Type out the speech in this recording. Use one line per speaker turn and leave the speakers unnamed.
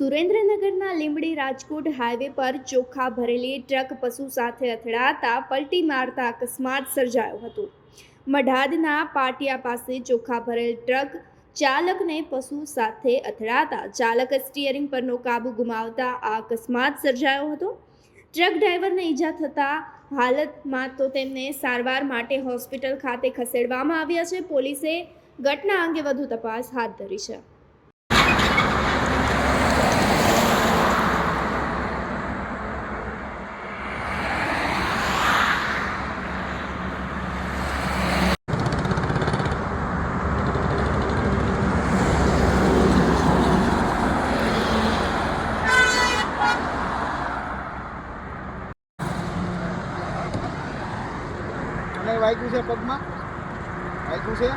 સુરેન્દ્રનગરના લીંબડી રાજકોટ હાઈવે પર ચોખા ભરેલી ટ્રક પશુ સાથે અથડાતા પલટી મારતા અકસ્માત સર્જાયો હતો. મઢાદના પાટિયા પાસે ચોખા ભરેલ ટ્રક ચાલકને પશુ સાથે અથડાતા ચાલક સ્ટીયરિંગ પરનો કાબુ ગુમાવતા આ અકસ્માત સર્જાયો હતો. ટ્રક ડ્રાઈવરને ઈજા થતા હાલતમાં તો તેમને સારવાર માટે હોસ્પિટલ ખાતે ખસેડવામાં આવ્યા છે. પોલીસે ઘટના અંગે વધુ તપાસ હાથ ધરી છે.
અને વાગ્યું છે પગમાં? વાગ્યું છે?